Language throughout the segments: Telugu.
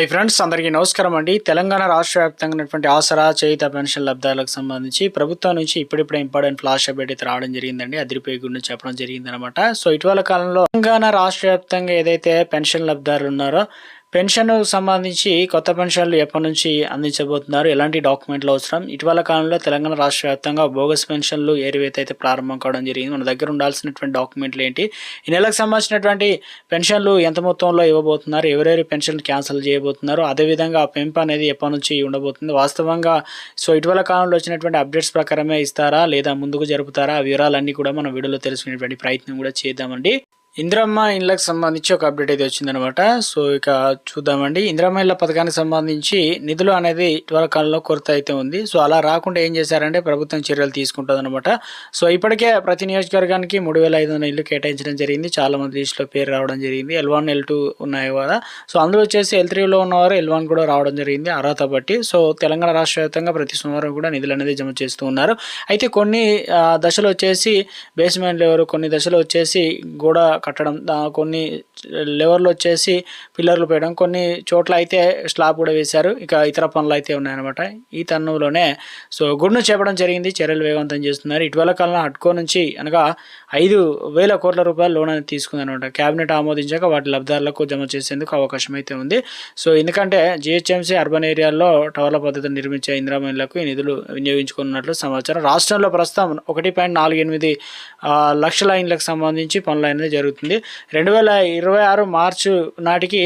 హాయ్ ఫ్రెండ్స్ అందరికీ నమస్కారం అండి. తెలంగాణ రాష్ట్ర వ్యాప్తంగా ఉన్నటువంటి ఆసరా చేయిత పెన్షన్ లబ్ధాలకు సంబంధించి ప్రభుత్వం నుంచి ఇప్పుడిప్పుడే ఇంపార్టెంట్ ఫ్లాష్ అప్డేట్ అయితే రావడం జరిగిందండి. అదిరిపోయి గురించి చెప్పడం జరిగింది అనమాట సో ఇటీవల కాలంలో తెలంగాణ రాష్ట్ర వ్యాప్తంగా ఏదైతే పెన్షన్ లబ్ధారులు ఉన్నారో పెన్షన్ సంబంధించి కొత్త పెన్షన్లు ఎప్పటి నుంచి అందించబోతున్నారు? ఎలాంటి డాక్యుమెంట్లు అవసరం? ఇటీవల కాలంలో తెలంగాణ రాష్ట్ర వ్యాప్తంగా బోగస్ పెన్షన్లు ఏరివేత అయితే ప్రారంభం కావడం జరిగింది. మన దగ్గర ఉండాల్సినటువంటి డాక్యుమెంట్లు ఏంటి? ఈ నెలకు సంబంధించినటువంటి పెన్షన్లు ఎంత మొత్తంలో ఇవ్వబోతున్నారు? ఎవరెవరి పెన్షన్ క్యాన్సిల్ చేయబోతున్నారు? అదేవిధంగా ఆ పెంపు అనేది ఎప్పటి నుంచి ఉండబోతుంది? వాస్తవంగా సో ఇటీవల కాలంలో వచ్చినటువంటి అప్డేట్స్ ప్రకారమే ఇస్తారా? లేదా ముందుకు జరుపుతారా? ఆ వివరాలన్నీ కూడా మనం వీడియోలో తెలుసుకునేటువంటి ప్రయత్నం కూడా చేద్దామండి. ఇందిరమ్మ ఇండ్లకు సంబంధించి ఒక అప్డేట్ అయితే వచ్చిందనమాట సో ఇక చూద్దామండి. ఇందిరమ్మ ఇళ్ళ పథకానికి సంబంధించి నిధులు అనేది ఇటీవల కాలంలో కొరత అయితే ఉంది. సో అలా రాకుండా ఏం చేశారంటే ప్రభుత్వం చర్యలు తీసుకుంటుందనమాట సో ఇప్పటికే ప్రతి నియోజకవర్గానికి మూడు వేల ఐదు వందల ఇల్లు కేటాయించడం జరిగింది. చాలా మంది లిస్టులో పేరు రావడం జరిగింది. ఎల్ వన్ ఎల్ టూ ఉన్నాయి కదా. సో అందులో వచ్చేసి ఎల్ త్రీలో ఉన్నవారు ఎల్ వన్ కూడా రావడం జరిగింది అర్హత బట్టి. సో తెలంగాణ రాష్ట్ర వ్యాప్తంగా ప్రతి సోమవారం కూడా నిధులు అనేది జమ చేస్తూ ఉన్నారు. అయితే కొన్ని దశలు వచ్చేసి బేస్మెంట్ లేవరు కొన్ని దశలు వచ్చేసి గోడ కట్టడం కొన్ని లెవర్లు వచ్చేసి పిల్లర్లు వేయడం కొన్ని చోట్ల అయితే స్లాబ్ కూడా వేశారు. ఇక ఇతర పనులు అయితే ఉన్నాయన్నమాట. ఈ తరుణంలోనే సో గుడ్ను చేపడం జరిగింది. చర్యలు వేగవంతం చేస్తున్నారు. ఇటీవల కాలంలో అట్కో నుంచి అనగా ఐదు వేల కోట్ల రూపాయల లోన్ అనేది తీసుకుందనమాట క్యాబినెట్ ఆమోదించాక వాటి లబ్ధారులకు జమ చేసేందుకు అవకాశం అయితే ఉంది. సో ఎందుకంటే జిహెచ్ఎంసీ అర్బన్ ఏరియాల్లో టవర్ల పద్ధతిని నిర్మించే ఇందిరామహిళలకు ఈ నిధులు వినియోగించుకున్నట్లు సమాచారం. రాష్ట్రంలో ప్రస్తుతం ఒకటి పాయింట్ నాలుగు ఎనిమిది లక్షల ఇండ్లకు సంబంధించి పనులు అనేది జరుగుతుంది రెండు వేల ఇరవై ఆరు మార్చు నాటికి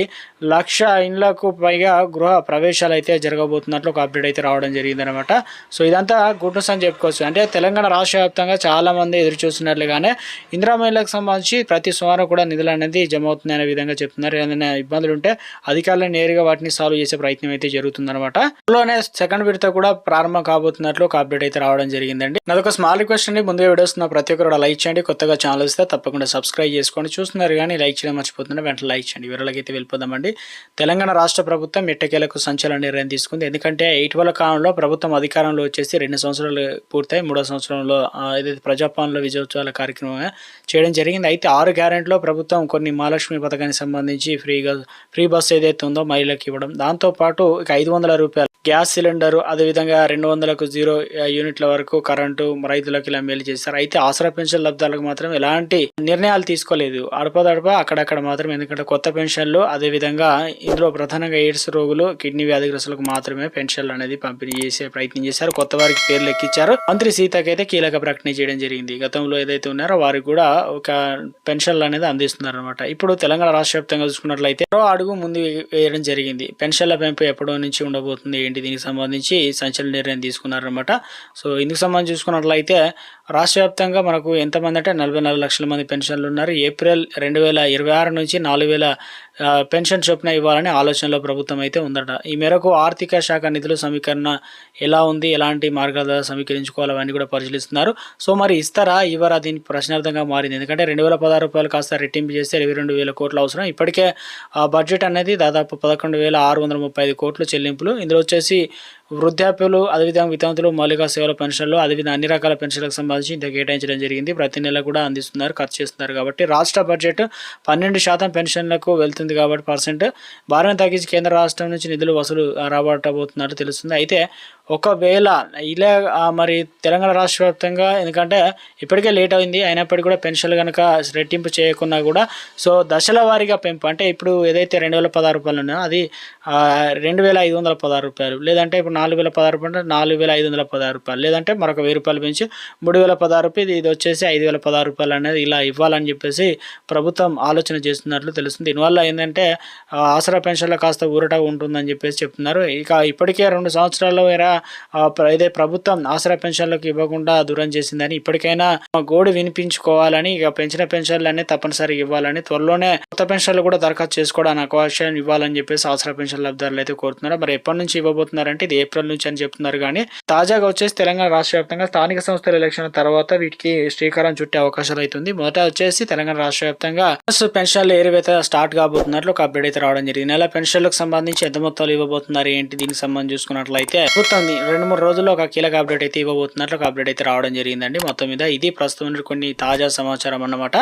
లక్ష ఇండ్లకు పైగా గృహ ప్రవేశాలు అయితే జరగబోతున్నట్లు ఒక అప్డేట్ అయితే రావడం జరిగిందనమాట సో ఇదంతా గుడ్ న్యూస్ అని చెప్పుకోవచ్చు. అంటే తెలంగాణ రాష్ట్ర వ్యాప్తంగా చాలా మంది ఎదురు చూస్తున్నట్లుగానే ఇందిరా మహిళలకు సంబంధించి ప్రతి సోమవారం కూడా నిధులు అనేది జమ అవుతుంది అనే విధంగా చెప్తున్నారు. ఏదైనా ఇబ్బందులు ఉంటే అధికారులు నేరుగా వాటిని సాల్వ్ చేసే ప్రయత్నం అయితే జరుగుతుందన్నమాట. త్వరలోనే సెకండ్ విడత కూడా ప్రారంభం కాబోతున్నట్లు ఒక అప్డేట్ అయితే రావడం జరిగిందండి. నాదొక స్మాల్ రిక్వెస్ట్ అండి. ముందుగా వీడియోస్ ప్రతి ఒక్కరు లైక్ చేయండి. కొత్తగా ఛానల్ ఇస్తే తప్పకుండా సబ్స్క్రైబ్ చేసుకోండి. చూస్తున్నారు కానీ లైక్ చేయడం మర్చిపోతున్నారు వెంటనే లైక్ చేయండి. వివరాలకి వెళ్ళిపోదామండి. తెలంగాణ రాష్ట్ర ప్రభుత్వం ఎట్టకేలకు సంచలన నిర్ణయం తీసుకుంది. ఎందుకంటే ఇటీవల కాలంలో ప్రభుత్వం అధికారంలో వచ్చేసి రెండు సంవత్సరాలు పూర్తయి మూడో సంవత్సరంలో ఏదైతే ప్రజాపాలన విజయోత్సవాల కార్యక్రమం చేయడం జరిగింది. అయితే ఆరు గ్యారెంట్లో ప్రభుత్వం కొన్ని మహాలక్ష్మి పథకానికి సంబంధించి ఫ్రీగా ఫ్రీ బస్ ఏదైతే ఉందో మహిళలకు ఇవ్వడం. దాంతోపాటు ఇక ఐదు వందల రూపాయలు గ్యాస్ సిలిండర్ అదేవిధంగా రెండు వందలకు జీరో యూనిట్ల వరకు కరెంటు రైతులకు ఇలా మేలు చేశారు. అయితే ఆసరా పెన్షన్ లబ్ధాలకు మాత్రం ఎలాంటి నిర్ణయాలు తీసుకోలేదు. అడపదడప అక్కడక్కడ మాత్రం ఎందుకంటే కొత్త పెన్షన్లు అదేవిధంగా ఇందులో ప్రధానంగా ఎయిడ్స్ రోగులు కిడ్నీ వ్యాధిగ్రస్తులకు మాత్రమే పెన్షన్లు అనేది పంపిణీ చేసే ప్రయత్నం చేశారు. కొత్త వారికి పేర్లు ఎక్కించారు. మంత్రి సీతకైతే కీలక ప్రకటన చేయడం జరిగింది. గతంలో ఏదైతే ఉన్నారో వారికి కూడా ఒక పెన్షన్లు అనేది అందిస్తున్నారు అనమాట ఇప్పుడు తెలంగాణ రాష్ట్ర వ్యాప్తంగా చూసుకున్నట్లయితే మరో అడుగు ముందు వేయడం జరిగింది. పెన్షన్ల పెంపు ఎప్పటి నుంచి ఉండబోతుంది ఏంటి దీనికి సంబంధించి సంచలన నిర్ణయం తీసుకున్నారనమాట సో ఇందుకు సంబంధించి చూసుకున్నట్లయితే రాష్ట్ర వ్యాప్తంగా మనకు ఎంతమంది అంటే నలభై నాలుగు లక్షల మంది పెన్షన్లు ఉన్నారు. ఏప్రిల్ రెండు వేల ఇరవై ఆరు నుంచి నాలుగు వేల పెన్షన్ చొప్పున ఇవ్వాలని ఆలోచనలో ప్రభుత్వం అయితే ఉందట. ఈ మేరకు ఆర్థిక శాఖ నిధుల సమీకరణ ఎలా ఉంది? ఎలాంటి మార్గాల ద్వారా సమీకరించుకోవాలి? అవన్నీ కూడా పరిశీలిస్తున్నారు. సో మరి ఇస్తారా? ఇవ్వరా? దీని ప్రశ్నార్థంగా మారింది. ఎందుకంటే రెండు వేల పదహారు రూపాయలు కాస్త రెట్టింపు చేస్తే ఇరవై రెండు వేల కోట్లు అవసరం. ఇప్పటికే ఆ బడ్జెట్ అనేది దాదాపు పదకొండు వేల ఆరు వందల ముప్పై ఐదు కోట్లు చెల్లింపులు. ఇందులో వచ్చేసి వృద్ధాప్యులు అదేవిధంగా వితంతులు మౌలిక సేవల పెన్షన్లు అదేవిధంగా అన్ని రకాల పెన్షన్లకు సంబంధించి ఇంత కేటాయించడం జరిగింది. ప్రతి నెల కూడా అందిస్తున్నారు ఖర్చు చేస్తున్నారు. కాబట్టి రాష్ట్ర బడ్జెట్ పన్నెండు శాతం పెన్షన్లకు వెళ్తుంది కాబట్టి పర్సెంట్. భారం తగ్గించి కేంద్ర రాష్ట్రం నుంచి నిధులు వసూలు రాబట్టబోతున్నట్టు తెలుస్తుంది. అయితే ఒకవేళ ఇలా మరి తెలంగాణ రాష్ట్ర వ్యాప్తంగా ఎందుకంటే ఇప్పటికే లేట్ అయింది అయినప్పటికీ కూడా పెన్షన్లు కనుక రెట్టింపు చేయకున్నా కూడా సో దశల వారీగా పెంపు అంటే ఇప్పుడు ఏదైతే రెండు వేల పదహారు రూపాయలు ఉన్నాయో అది రెండు వేల ఐదు వందల పదహారు రూపాయలు లేదంటే ఇప్పుడు నాలుగు వేల పదహారు రూపాయలు అంటే నాలుగు వేల ఐదు వందల పదహారు రూపాయలు లేదంటే మరొక వెయ్యి రూపాయలు పెంచి మూడు వేల పదహారు రూపాయలు ఇది వచ్చేసి ఐదు వేల పదహారు రూపాయలు అనేది ఇలా ఇవ్వాలని చెప్పేసి ప్రభుత్వం ఆలోచన చేస్తున్నట్లు తెలుస్తుంది. దీనివల్ల ఏంటంటే ఆసరా పెన్షన్లో కాస్త ఊరట ఉంటుందని చెప్పేసి చెప్తున్నారు. ఇక ఇప్పటికే రెండు సంవత్సరాల్లో వేరే ఇదే ప్రభుత్వం ఆసరా పెన్షన్లకు ఇవ్వకుండా దూరం చేసిందని ఇప్పటికైనా గోడు వినిపించుకోవాలని ఇక పెంచిన పెన్షన్లన్నీ తప్పనిసరిగా ఇవ్వాలని త్వరలోనే కొత్త పెన్షన్లు కూడా దరఖాస్తు చేసుకోవడానికి అవకాశం ఇవ్వాలని చెప్పేసి ఆసరా పెన్షన్ లబ్ధారులు అయితే కోరుతున్నారు. మరి ఎప్పటి నుంచి ఇవ్వబోతున్నారంటే ఇది ఏప్రిల్ నుంచి అని చెప్తున్నారు. కానీ తాజాగా వచ్చేసి తెలంగాణ రాష్ట్ర వ్యాప్తంగా స్థానిక సంస్థల ఎలక్షన్ తర్వాత వీటికి శ్రీకారం చుట్టే అవకాశాలు అవుతుంది మొదట వచ్చేసి తెలంగాణ రాష్ట్ర వ్యాప్తంగా పెన్షన్లు ఏరివేత స్టార్ట్ కాబోతున్నట్లు ఒక అప్డేట్ అయితే రావడం జరిగింది. నెల పెన్షన్లకు సంబంధించి ఎంత మొత్తాలు ఇవ్వబోతున్నారు ఏంటి? దీనికి సంబంధించి చూసుకున్నట్లయితే ప్రభుత్వం రెండు మూడు రోజుల్లో ఒక కీలక అప్డేట్ అయితే ఇవ్వబోతున్నట్లు ఒక అప్డేట్ అయితే రావడం జరిగిందండి. మొత్తం మీద ఇది ప్రస్తుతం కొన్ని తాజా సమాచారం అన్నమాట.